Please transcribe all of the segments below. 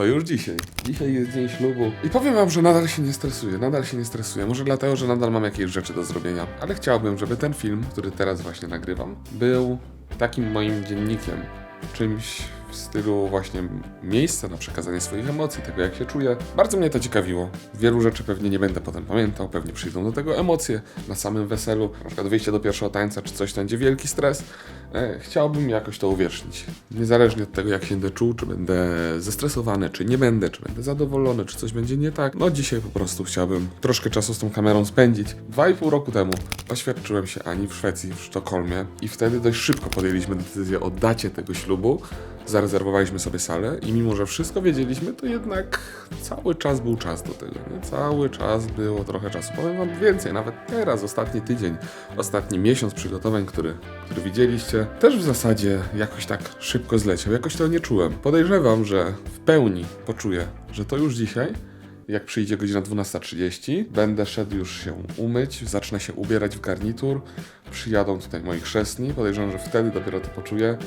To już dzisiaj. Dzisiaj jest dzień ślubu. I powiem wam, że nadal się nie stresuję, nadal się nie stresuję. Może dlatego, że nadal mam jakieś rzeczy do zrobienia. Ale chciałbym, żeby ten film, który teraz właśnie nagrywam, był takim moim dziennikiem. Czymś w stylu właśnie miejsca na przekazanie swoich emocji, tego jak się czuję. Bardzo mnie to ciekawiło. Wielu rzeczy pewnie nie będę potem pamiętał, pewnie przyjdą do tego emocje na samym weselu, na przykład wyjście do pierwszego tańca, czy coś będzie wielki stres. E, chciałbym jakoś to uwiecznić. Niezależnie od tego, jak się będę czuł, czy będę zestresowany, czy nie będę, czy będę zadowolony, czy coś będzie nie tak. No dzisiaj po prostu chciałbym troszkę czasu z tą kamerą spędzić. Dwa i pół roku temu oświadczyłem się Ani w Szwecji, w Sztokholmie i wtedy dość szybko podjęliśmy decyzję o dacie tego ślubu. Zarezerwowaliśmy sobie salę i mimo, że wszystko wiedzieliśmy, to jednak cały czas był czas do tego. Nie? Cały czas było trochę czasu. Powiem wam więcej, nawet teraz, ostatni tydzień, ostatni miesiąc przygotowań, który, który widzieliście, też w zasadzie jakoś tak szybko zleciał. Jakoś to nie czułem. Podejrzewam, że w pełni poczuję, że to już dzisiaj jak przyjdzie godzina 12.30, będę szedł już się umyć, zacznę się ubierać w garnitur, przyjadą tutaj moi chrzestni, podejrzewam, że wtedy dopiero to poczuję.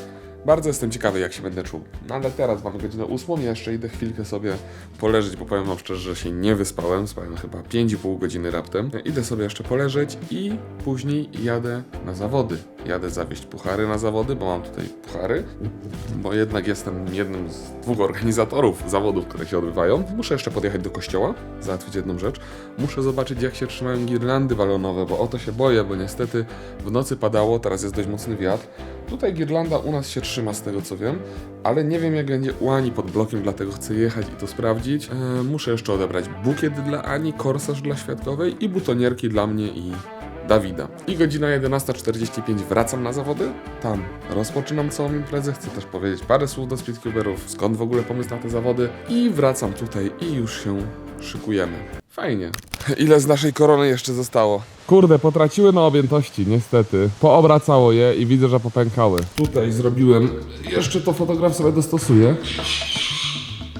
Bardzo jestem ciekawy, jak się będę czuł. No ale teraz mamy godzinę 8, ja jeszcze idę chwilkę sobie poleżeć, bo powiem wam szczerze, że się nie wyspałem, spałem chyba 5,5 godziny raptem. Idę sobie jeszcze poleżeć i później jadę na zawody. Jadę zawieźć puchary na zawody, bo mam tutaj puchary, bo jednak jestem jednym z dwóch organizatorów zawodów, które się odbywają. Muszę jeszcze podjechać do kościoła, załatwić jedną rzecz. Muszę zobaczyć, jak się trzymają girlandy balonowe, bo o to się boję, bo niestety w nocy padało, teraz jest dość mocny wiatr. Tutaj girlanda u nas się trzyma, z tego co wiem, ale nie wiem, jak będzie u Ani pod blokiem, dlatego chcę jechać i to sprawdzić. E, muszę jeszcze odebrać bukiet dla Ani, korsarz dla świadkowej i butonierki dla mnie i Dawida. I godzina 11.45 wracam na zawody. Tam rozpoczynam całą imprezę. Chcę też powiedzieć parę słów do speedcuberów, skąd w ogóle pomysł na te zawody. I wracam tutaj i już się szykujemy. Fajnie. Ile z naszej korony jeszcze zostało? Kurde, potraciły na objętości, niestety. Poobracało je i widzę, że popękały. Tutaj zrobiłem. Jeszcze to fotograf sobie dostosuje.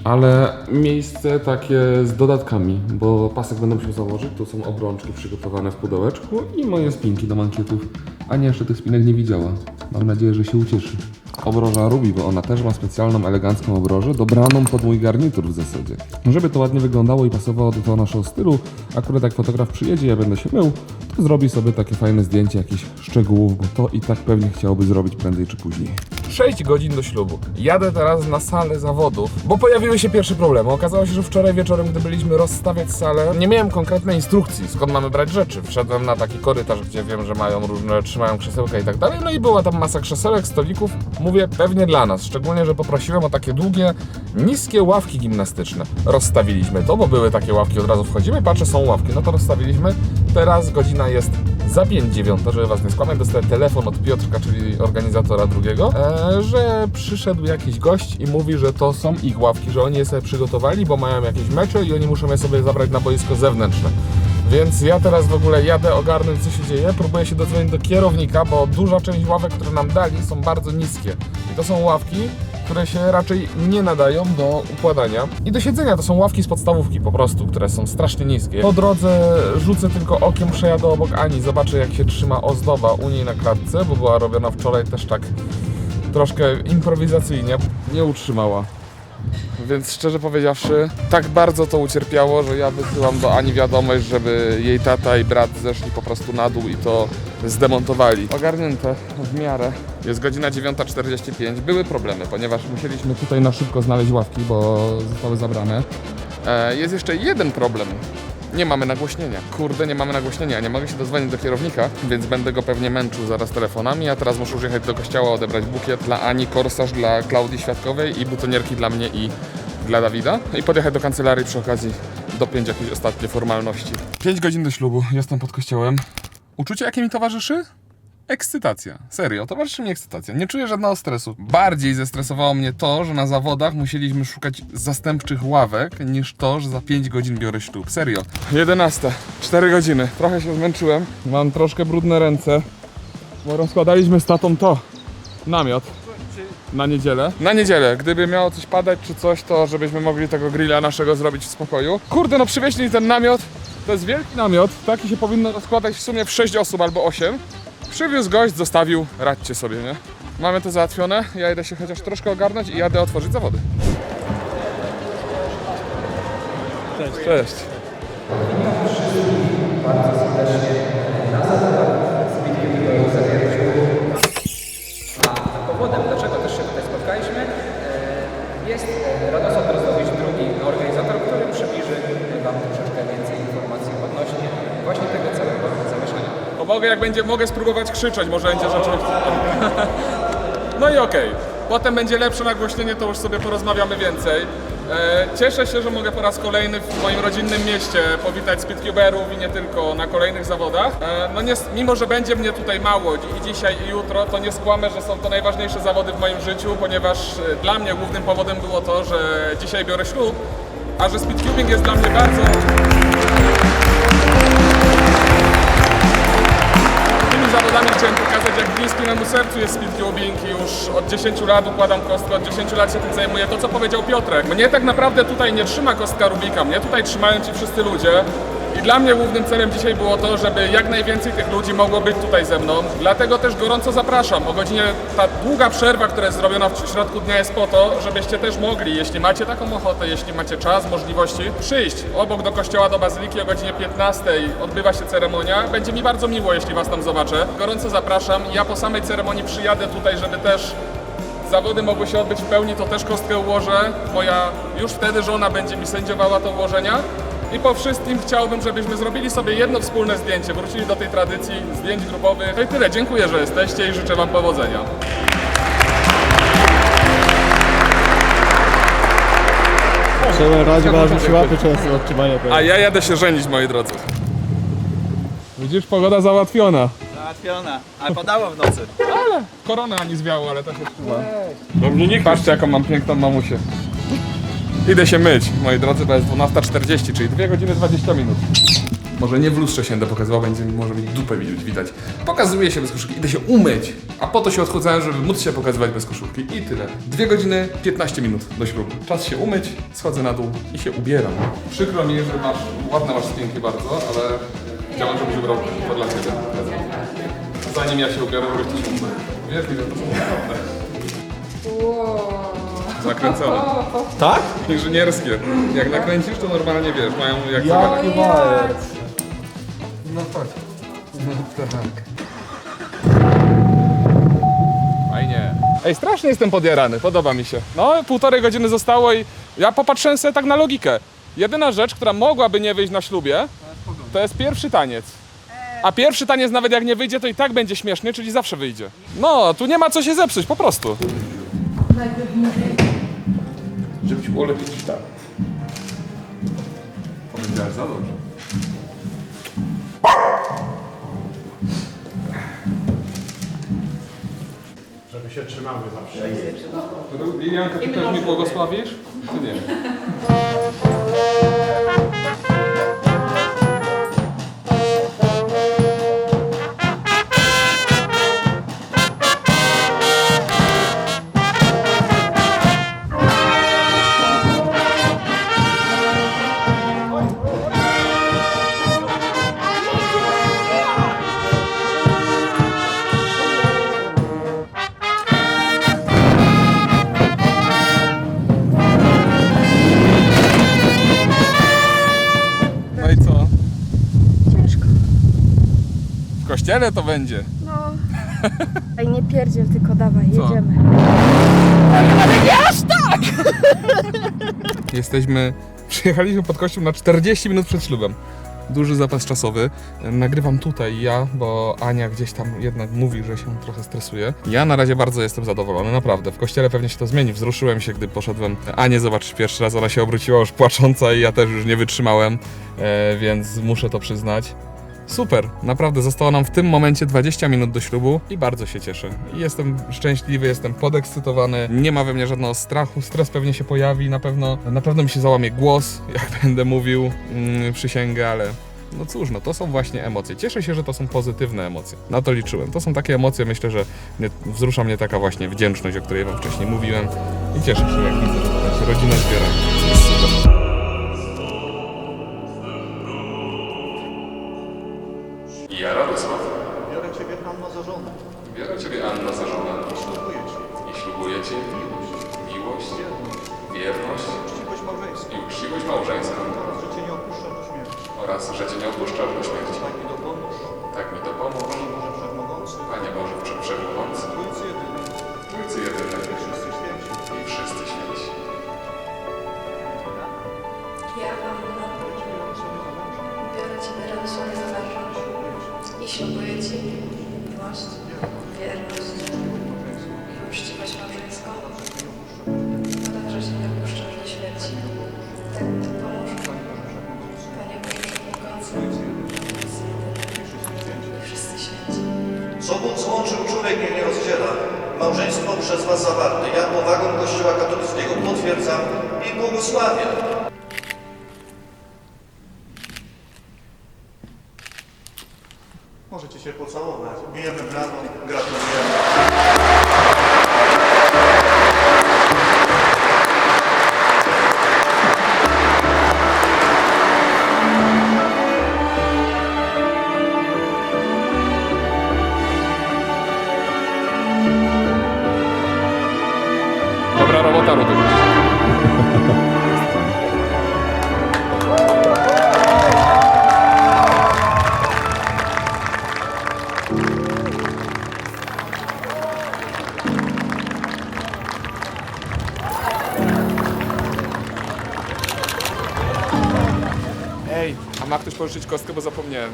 Ale miejsce takie z dodatkami, bo pasek będę musiał założyć. Tu są obrączki przygotowane w pudełeczku i moje spinki do mankietów. Ania jeszcze tych spinek nie widziała. Mam nadzieję, że się ucieszy. Obroża Ruby, bo ona też ma specjalną, elegancką obrożę, dobraną pod mój garnitur w zasadzie. Żeby to ładnie wyglądało i pasowało do tego naszego stylu, akurat jak fotograf przyjedzie, ja będę się mył, to zrobi sobie takie fajne zdjęcie jakichś szczegółów, bo to i tak pewnie chciałby zrobić prędzej czy później. 6 godzin do ślubu. Jadę teraz na salę zawodów, bo pojawiły się pierwsze problemy. Okazało się, że wczoraj wieczorem, gdy byliśmy rozstawiać salę, nie miałem konkretnej instrukcji, skąd mamy brać rzeczy. Wszedłem na taki korytarz, gdzie wiem, że mają różne, trzymają krzesełka i tak dalej, no i była tam masa krzesełek, stolików, mówię, pewnie dla nas. Szczególnie, że poprosiłem o takie długie, niskie ławki gimnastyczne. Rozstawiliśmy to, bo były takie ławki, od razu wchodzimy, patrzę, są ławki, no to rozstawiliśmy. Teraz godzina jest za 5 dziewiąta, żeby was nie skłamać, dostałem telefon od Piotrka, czyli organizatora drugiego, e, że przyszedł jakiś gość i mówi, że to są ich ławki, że oni je sobie przygotowali, bo mają jakieś mecze i oni muszą je sobie zabrać na boisko zewnętrzne. Więc ja teraz w ogóle jadę ogarnąć, co się dzieje. Próbuję się dodzwonić do kierownika, bo duża część ławek, które nam dali, są bardzo niskie. I to są ławki, które się raczej nie nadają do układania. I do siedzenia to są ławki z podstawówki po prostu, które są strasznie niskie. Po drodze rzucę tylko okiem, przejadę obok Ani, zobaczę jak się trzyma ozdoba u niej na klatce, bo była robiona wczoraj też tak troszkę improwizacyjnie. Nie utrzymała. Więc szczerze powiedziawszy, tak bardzo to ucierpiało, że ja wysyłam do Ani wiadomość, żeby jej tata i brat zeszli po prostu na dół i to zdemontowali. Ogarnięte w miarę. Jest godzina 9.45. Były problemy, ponieważ musieliśmy tutaj na szybko znaleźć ławki, bo zostały zabrane. E, jest jeszcze jeden problem. Nie mamy nagłośnienia. Kurde, nie mamy nagłośnienia. Nie mogę się dodzwonić do kierownika, więc będę go pewnie męczył zaraz telefonami. A teraz muszę już jechać do kościoła, odebrać bukiet dla Ani, korsarz dla Klaudii Świadkowej i butonierki dla mnie i dla Dawida. I podjechać do kancelarii przy okazji dopiąć jakieś ostatnie formalności. 5 godzin do ślubu, jestem pod kościołem. Uczucie, jakie mi towarzyszy? Ekscytacja. Serio, towarzyszy mi ekscytacja. Nie czuję żadnego stresu. Bardziej zestresowało mnie to, że na zawodach musieliśmy szukać zastępczych ławek, niż to, że za 5 godzin biorę ślub. Serio. 11. 4 godziny. Trochę się zmęczyłem. Mam troszkę brudne ręce, bo rozkładaliśmy z tatą to. Namiot. Na niedzielę? Na niedzielę. Gdyby miało coś padać czy coś, to żebyśmy mogli tego grilla naszego zrobić w spokoju. Kurde, no przywieźli ten namiot. To jest wielki namiot. Taki się powinno rozkładać w sumie w 6 osób albo 8. Przywiózł gość, zostawił. Radźcie sobie, nie? Mamy to załatwione. Ja idę się chociaż troszkę ogarnąć i jadę otworzyć zawody. Cześć. Cześć. Powodem, dlaczego też się tutaj spotkaliśmy, e, jest e, Radosław Drozdowicz, drugi organizator, który przybliży Wam troszeczkę więcej informacji odnośnie właśnie tego całego mogę, jak będzie, mogę spróbować krzyczeć, może będzie rzeczywiście. No i okej. Potem będzie lepsze nagłośnienie, to już sobie porozmawiamy więcej. E, cieszę się, że mogę po raz kolejny w moim rodzinnym mieście powitać speedcuberów i nie tylko na kolejnych zawodach. E, no nie, mimo, że będzie mnie tutaj mało i dzisiaj i jutro, to nie skłamę, że są to najważniejsze zawody w moim życiu, ponieważ e, dla mnie głównym powodem było to, że dzisiaj biorę ślub, a że speedcubing jest dla mnie bardzo memu sercu jest speedcubing. Już od 10 lat układam kostkę, od 10 lat się tym zajmuję. To, co powiedział Piotrek. Mnie tak naprawdę tutaj nie trzyma kostka Rubika, mnie tutaj trzymają ci wszyscy ludzie. I dla mnie głównym celem dzisiaj było to, żeby jak najwięcej tych ludzi mogło być tutaj ze mną. Dlatego też gorąco zapraszam. O godzinie ta długa przerwa, która jest zrobiona w środku dnia jest po to, żebyście też mogli, jeśli macie taką ochotę, jeśli macie czas, możliwości, przyjść obok do kościoła do Bazyliki o godzinie 15 odbywa się ceremonia. Będzie mi bardzo miło, jeśli Was tam zobaczę. Gorąco zapraszam. Ja po samej ceremonii przyjadę tutaj, żeby też zawody mogły się odbyć w pełni, to też kostkę ułożę. Moja już wtedy żona będzie mi sędziowała to ułożenia. I po wszystkim chciałbym, żebyśmy zrobili sobie jedno wspólne zdjęcie, wrócili do tej tradycji zdjęć grupowych. No i tyle, dziękuję, że jesteście i życzę Wam powodzenia. Trzeba radzić, że się łapy często odtrzymania tego. A ja jadę się żenić, moi drodzy. Widzisz, pogoda załatwiona. Załatwiona, ale padało w nocy. Korona ani zwiało, ale to się trzyma. Do mnie nie Patrzcie, jaką mam piękną mamusię. Idę się myć, moi drodzy, bo jest 12.40, czyli 2 godziny 20 minut. Może nie w lustrze się będę pokazywał, będzie może mi dupę widać, widać. Pokazuję się bez koszulki, idę się umyć, a po to się odchudzałem, żeby móc się pokazywać bez koszulki i tyle. 2 godziny 15 minut do ślubu. Czas się umyć, schodzę na dół i się ubieram. Przykro mi, że masz, ładne masz spięki bardzo, ale chciałem, żebyś wybrał to dla Ciebie. Zanim ja się ubiorę, umył. Wiesz że to są naprawdę zakręcone. Tak? Inżynierskie. Jak nakręcisz, to normalnie wiesz, mają jak Jaki walec. No chodź. No tak. Fajnie. Ej, strasznie jestem podjarany, podoba mi się. No, półtorej godziny zostało i ja popatrzyłem sobie tak na logikę. Jedyna rzecz, która mogłaby nie wyjść na ślubie, to jest pierwszy taniec. A pierwszy taniec nawet jak nie wyjdzie, to i tak będzie śmieszny, czyli zawsze wyjdzie. No, tu nie ma co się zepsuć, po prostu. Żeby ci było lepiej tak. Powiedziałeś za dobrze. Żeby się trzymały zawsze. Lilianka, ty też mi błogosławisz? Czy nie? Kościele to będzie. No. Ej, nie pierdziel, tylko dawaj, Co? jedziemy. Jesteśmy, przyjechaliśmy pod kościół na 40 minut przed ślubem. Duży zapas czasowy. Nagrywam tutaj ja, bo Ania gdzieś tam jednak mówi, że się trochę stresuje. Ja na razie bardzo jestem zadowolony, naprawdę. W kościele pewnie się to zmieni. Wzruszyłem się, gdy poszedłem Anię zobaczyć pierwszy raz. Ona się obróciła już płacząca i ja też już nie wytrzymałem, e, więc muszę to przyznać. Super, naprawdę zostało nam w tym momencie 20 minut do ślubu i bardzo się cieszę. Jestem szczęśliwy, jestem podekscytowany, nie ma we mnie żadnego strachu, stres pewnie się pojawi, na pewno, na pewno mi się załamie głos, jak będę mówił mm, przysięgę, ale no cóż, no to są właśnie emocje. Cieszę się, że to są pozytywne emocje. Na to liczyłem. To są takie emocje, myślę, że mnie, wzrusza mnie taka właśnie wdzięczność, o której wam wcześniej mówiłem i cieszę się, jak widzę, że rodzina zbiera. Super. Miłość, wierność uczciwość małżeńską. Podam, że Cię nie opuszczę do śmierci. Tak mi to pomóż. Panie Boże Wszechmogący, i wszyscy święci. Co Bóg złączył, człowiek nie rozdziela. Małżeństwo przez Was zawarte. Ja powagą Kościoła katolickiego potwierdzam i błogosławię. Bijemy brawo. Gratulujemy. Dobra robota, Rudy. Pożyczyć kostkę, bo zapomniałem.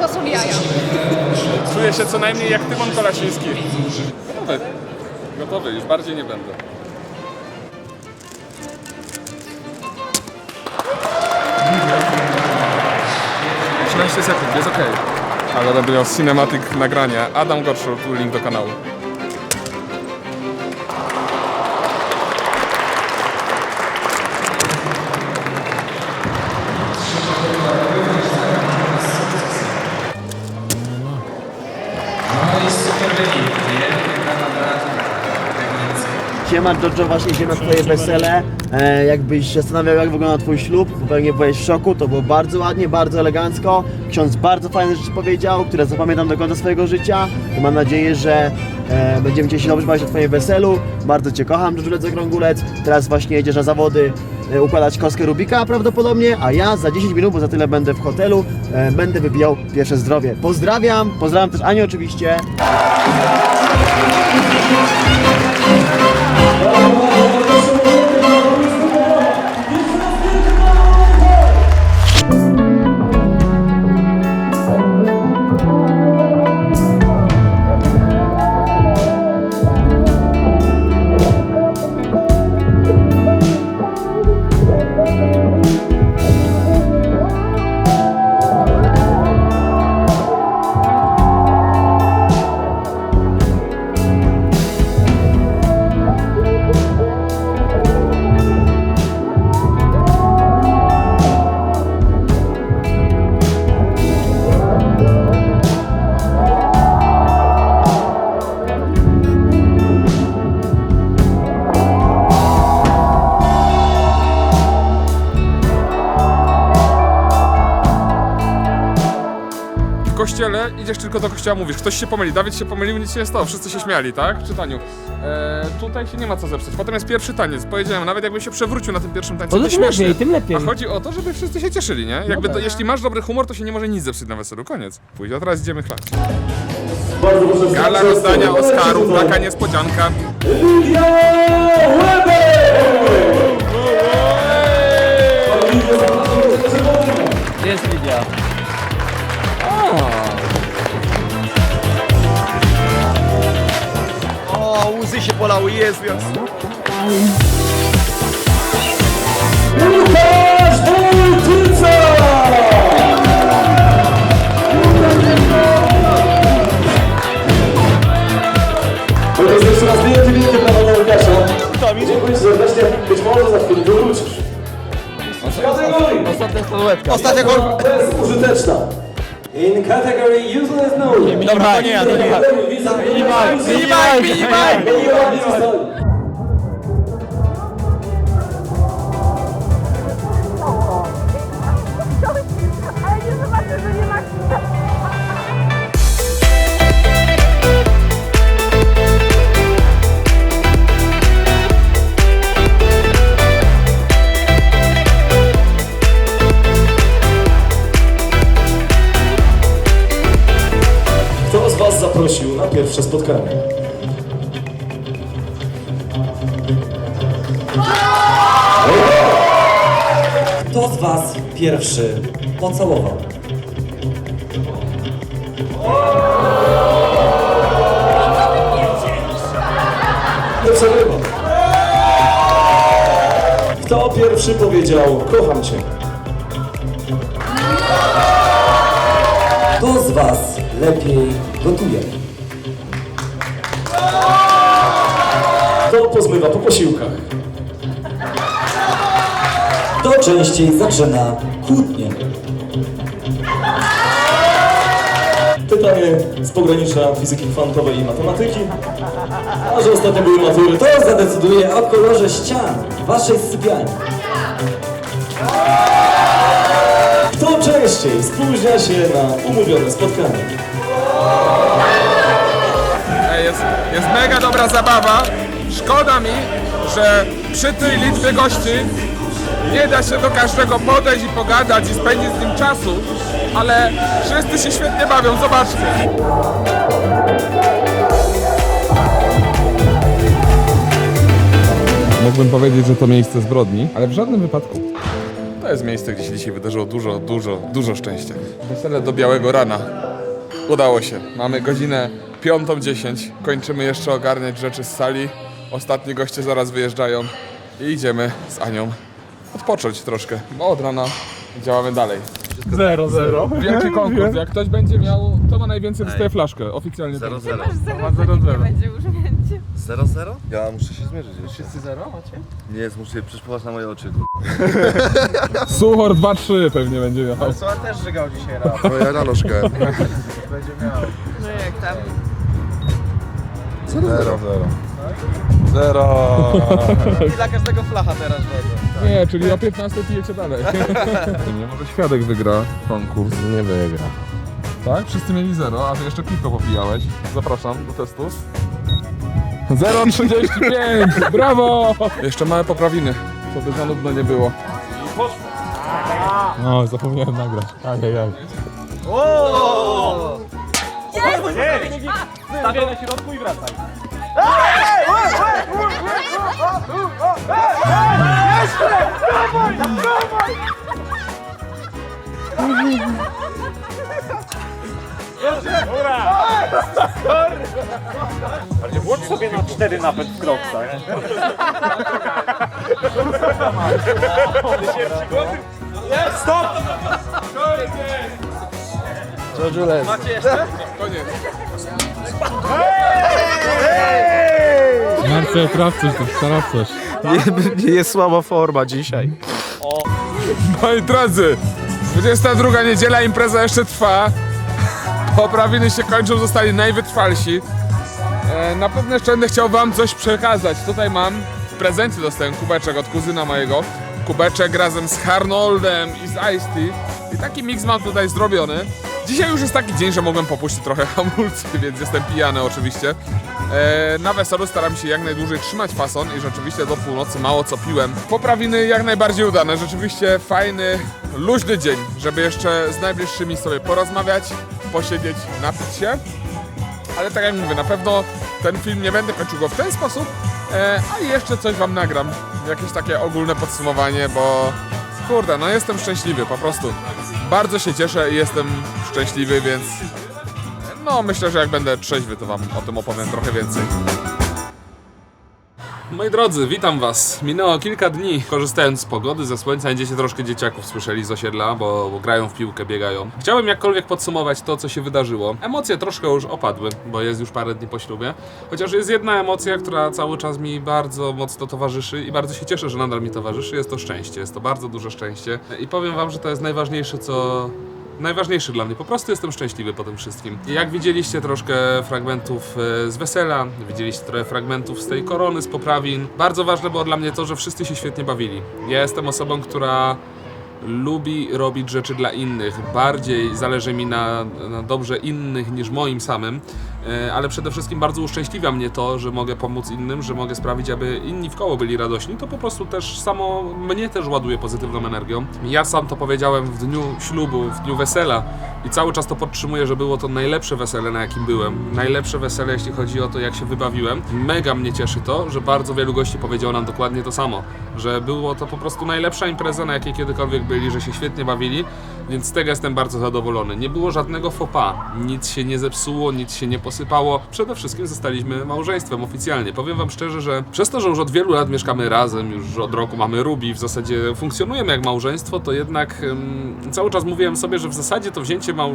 To są jaja. Czuję się co najmniej jak Tymon Kolasiński. Gotowy. Gotowy, już bardziej nie będę. sekund, jest okej. Ale robię cinematic nagrania. Adam Gorszur, tu link do kanału. Siema Jojo, właśnie idziemy na twoje wesele. E, jakbyś się zastanawiał jak wygląda twój ślub, to pewnie byłeś w szoku, to było bardzo ładnie, bardzo elegancko. Ksiądz bardzo fajne rzeczy powiedział, które zapamiętam do końca swojego życia i mam nadzieję, że e, będziemy cię się dobrze bawić na twoim weselu. Bardzo cię kocham, Jojo Zakrągulec. Teraz właśnie jedziesz na zawody e, układać kostkę Rubika prawdopodobnie, a ja za 10 minut, bo za tyle będę w hotelu, e, będę wybijał pierwsze zdrowie. Pozdrawiam, pozdrawiam też Anię oczywiście. Idziesz tylko do kościoła, mówisz, ktoś się pomyli, Dawid się pomylił, nic się nie stało, wszyscy się śmiali, tak? W czytaniu. E, tutaj się nie ma co zepsuć. Potem jest pierwszy taniec. Powiedziałem, nawet jakbym się przewrócił na tym pierwszym tańcu, to, śmiesznie. tym lepiej. A chodzi o to, żeby wszyscy się cieszyli, nie? Jakby to, jeśli masz dobry humor, to się nie może nic zepsuć na weselu. Koniec. Pójdź, a teraz idziemy chlać. Gala rozdania Oscarów, taka niespodzianka. Jest łzy się polały, jest. To jest jeszcze raz wielkie, wielkie brawa dla Łukasza. Dziękuję Ci serdecznie. Być może za chwilę wrócisz. Kategorii Ostatnia statuetka. Ostatnia gol. bezużyteczna. In category useless no. Dobra, to nie ja, to nie ja. B 班，B 班，B 班。Spotkanie. Kto z Was pierwszy pocałował? Nie. Kto pierwszy powiedział kocham Cię? Kto z Was lepiej gotuje? Kto pozmywa po posiłkach? Kto częściej zaczyna kłótnie? Pytanie z pogranicza fizyki kwantowej i matematyki. A że ostatnio były matury, to Kto zadecyduje o kolorze ścian Waszej sypialni? kto częściej spóźnia się na umówione spotkanie? Jest, jest mega dobra zabawa. Szkoda mi, że przy tej liczbie gości nie da się do każdego podejść i pogadać i spędzić z nim czasu, ale wszyscy się świetnie bawią, zobaczcie. Mógłbym powiedzieć, że to miejsce zbrodni, ale w żadnym wypadku. To jest miejsce, gdzie się dzisiaj wydarzyło dużo, dużo, dużo szczęścia. Wesele do białego rana. Udało się. Mamy godzinę 5.10. Kończymy jeszcze ogarniać rzeczy z sali. Ostatni goście zaraz wyjeżdżają. I idziemy z Anią odpocząć troszkę, bo od rana działamy dalej. Zero, zero. Wielki konkurs. Jak ktoś będzie miał, to ma najwięcej dostaje flaszkę. Oficjalnie. 0-0. Ma 0-0. będzie urzędzie. 0-0? Ja muszę się zmierzyć jeszcze. Wszyscy 0 macie? Nie, muszę się przyszpływać na moje oczy. Suchor 2-3 pewnie będzie miał. Moja ranoszkę. No jak tam? 0. Dla każdego flacha teraz wodzę. Nie, czyli o 15 pijecie dalej. Nie, może świadek wygra konkurs. Nie wygra. Tak? Wszyscy mieli 0, a ty jeszcze piwko popijałeś. Zapraszam do testu. 0,35! Brawo! Jeszcze małe poprawiny, żeby za nudno nie było. No, zapomniałem nagrać. Ajajaj. Stawiaj na środku i wracaj. Włącz sobie na cztery nawet w kroksach. Stop! Macie jeszcze? Koniec. Marcel, traf coś, traf coś. Nie jest słaba forma dzisiaj. Moi drodzy, 22 niedziela, impreza jeszcze trwa. Poprawiny się kończą, zostali najwytrwalsi. E, na pewno jeszcze będę chciał wam coś przekazać. Tutaj mam w prezencie dostałem kubeczek od kuzyna mojego. Kubeczek razem z Harnoldem i z Ice. I taki miks mam tutaj zrobiony. Dzisiaj już jest taki dzień, że mogłem popuścić trochę hamulcy, więc jestem pijany oczywiście. E, na weselu staram się jak najdłużej trzymać fason i rzeczywiście do północy mało co piłem. Poprawiny jak najbardziej udane, rzeczywiście fajny, luźny dzień, żeby jeszcze z najbliższymi sobie porozmawiać, posiedzieć, napić się. Ale tak jak mówię, na pewno ten film nie będę kończył go w ten sposób, e, a jeszcze coś wam nagram. Jakieś takie ogólne podsumowanie, bo kurde, no jestem szczęśliwy po prostu. Bardzo się cieszę i jestem szczęśliwy, więc no myślę, że jak będę trzeźwy, to wam o tym opowiem trochę więcej. Moi drodzy, witam was. Minęło kilka dni. Korzystając z pogody, ze słońca, będziecie troszkę dzieciaków słyszeli z osiedla, bo, bo grają w piłkę, biegają. Chciałbym jakkolwiek podsumować to, co się wydarzyło. Emocje troszkę już opadły, bo jest już parę dni po ślubie. Chociaż jest jedna emocja, która cały czas mi bardzo mocno towarzyszy i bardzo się cieszę, że nadal mi towarzyszy. Jest to szczęście. Jest to bardzo duże szczęście. I powiem wam, że to jest najważniejsze, co najważniejszy dla mnie. Po prostu jestem szczęśliwy po tym wszystkim. Jak widzieliście troszkę fragmentów e, z wesela, widzieliście trochę fragmentów z tej korony, z poprawin. Bardzo ważne było dla mnie to, że wszyscy się świetnie bawili. Ja jestem osobą, która lubi robić rzeczy dla innych. Bardziej zależy mi na, na dobrze innych niż moim samym. E, ale przede wszystkim bardzo uszczęśliwia mnie to, że mogę pomóc innym, że mogę sprawić, aby inni w koło byli radośni, to po prostu też samo mnie też ładuje pozytywną energią. Ja sam to powiedziałem w dniu ślubu, w dniu wesela i cały czas to podtrzymuję, że było to najlepsze wesele, na jakim byłem. Najlepsze wesele, jeśli chodzi o to, jak się wybawiłem. Mega mnie cieszy to, że bardzo wielu gości powiedziało nam dokładnie to samo, że było to po prostu najlepsza impreza, na jakiej kiedykolwiek byli, że się świetnie bawili, więc z tego jestem bardzo zadowolony. Nie było żadnego pas, nic się nie zepsuło, nic się nie posypało. Przede wszystkim zostaliśmy małżeństwem oficjalnie. Powiem wam szczerze, że przez to, że już od wielu lat mieszkamy razem, już od roku mamy Ruby, w zasadzie funkcjonujemy jak małżeństwo, to jednak cały czas mówiłem sobie, że w zasadzie to wzięcie, mał...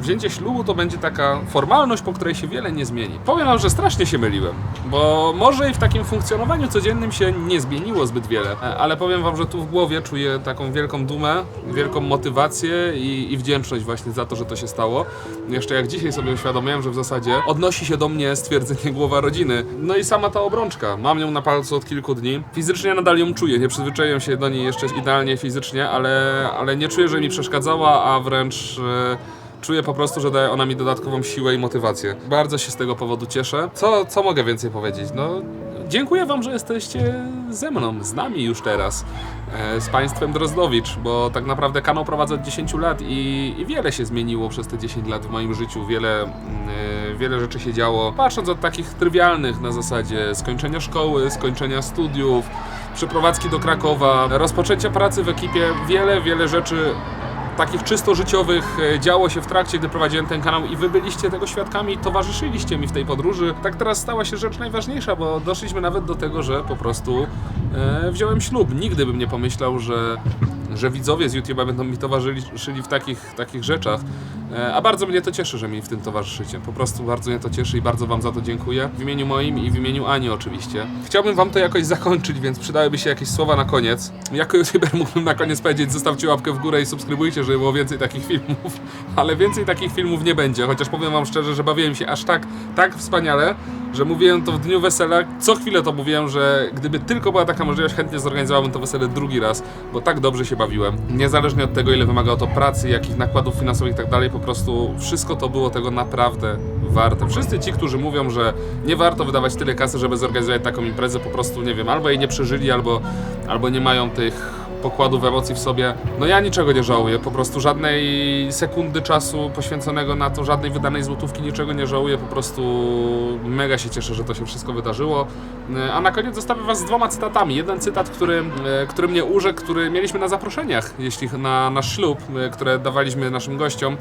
wzięcie ślubu to będzie taka formalność, po której się wiele nie zmieni. Powiem wam, że strasznie się myliłem, bo może i w takim funkcjonowaniu codziennym się nie zmieniło zbyt wiele, e, ale powiem wam, że tu w głowie czuję taką wielką dumę, wielką motywację i, i wdzięczność właśnie za to, że to się stało. Jeszcze jak dzisiaj sobie uświadomiłem, że w zasadzie odnosi się do mnie stwierdzenie głowa rodziny. No i sama ta obrączka. Mam ją na palcu od kilku dni. Fizycznie nadal ją czuję, nie przyzwyczaiłem się do niej jeszcze idealnie fizycznie, ale, ale nie czuję, że mi przeszkadzała, a wręcz... E, Czuję po prostu, że daje ona mi dodatkową siłę i motywację. Bardzo się z tego powodu cieszę. Co, co mogę więcej powiedzieć? No, dziękuję Wam, że jesteście ze mną, z nami już teraz, e, z Państwem Drozdowicz, bo tak naprawdę kanał prowadzę od 10 lat i, i wiele się zmieniło przez te 10 lat w moim życiu. Wiele, mm, e, wiele rzeczy się działo. Patrząc od takich trywialnych na zasadzie skończenia szkoły, skończenia studiów, przeprowadzki do Krakowa, rozpoczęcia pracy w ekipie, wiele, wiele rzeczy takich czysto życiowych e, działo się w trakcie, gdy prowadziłem ten kanał i wy byliście tego świadkami, towarzyszyliście mi w tej podróży. Tak teraz stała się rzecz najważniejsza, bo doszliśmy nawet do tego, że po prostu e, wziąłem ślub. Nigdy bym nie pomyślał, że, że widzowie z YouTube'a będą mi towarzyszyli w takich, takich rzeczach. E, a bardzo mnie to cieszy, że mi w tym towarzyszycie. Po prostu bardzo mnie to cieszy i bardzo wam za to dziękuję. W imieniu moim i w imieniu Ani oczywiście. Chciałbym wam to jakoś zakończyć, więc przydałyby się jakieś słowa na koniec. Jako youtuber mógłbym na koniec powiedzieć, zostawcie łapkę w górę i subskrybujcie, żeby było więcej takich filmów. Ale więcej takich filmów nie będzie, chociaż powiem wam szczerze, że bawiłem się aż tak, tak wspaniale, że mówiłem to w dniu wesela. Co chwilę to mówiłem, że gdyby tylko była taka możliwość, chętnie zorganizowałbym to wesele drugi raz, bo tak dobrze się bawiłem. Niezależnie od tego, ile wymagało to pracy, jakich nakładów finansowych i tak dalej, po prostu wszystko to było tego naprawdę warte. Wszyscy ci, którzy mówią, że nie warto wydawać tyle kasy, żeby zorganizować taką imprezę, po prostu nie wiem, albo jej nie przeżyli, albo, albo nie mają tych pokładów emocji w sobie. No ja niczego nie żałuję, po prostu żadnej sekundy czasu poświęconego na to, żadnej wydanej złotówki, niczego nie żałuję, po prostu mega się cieszę, że to się wszystko wydarzyło. E, A na koniec zostawię was z dwoma cytatami. Jeden cytat, który, e, który mnie urzekł, który mieliśmy na zaproszeniach, jeśli na nasz ślub, e, które dawaliśmy naszym gościom.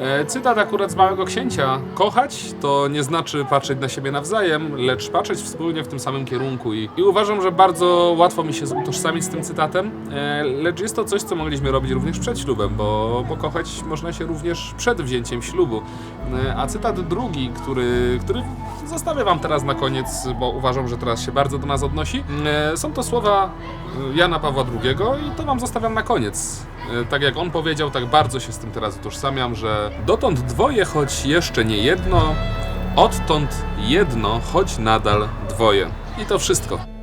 E, Cytat akurat z Małego Księcia. Kochać to nie znaczy patrzeć na siebie nawzajem, lecz patrzeć wspólnie w tym samym kierunku. I, i uważam, że bardzo łatwo mi się utożsamić z tym cytatem, e, lecz jest to coś, co mogliśmy robić również przed ślubem, bo, bo kochać można się również przed wzięciem ślubu. E, A cytat drugi, który, który zostawię Wam teraz na koniec, bo uważam, że teraz się bardzo do nas odnosi, są to słowa Jana Pawła II i to Wam zostawiam na koniec. E, Tak jak on powiedział, tak bardzo się z tym teraz utożsamiam, że dotąd dwoje, choć jeszcze nie jedno, odtąd jedno, choć nadal dwoje. I to wszystko.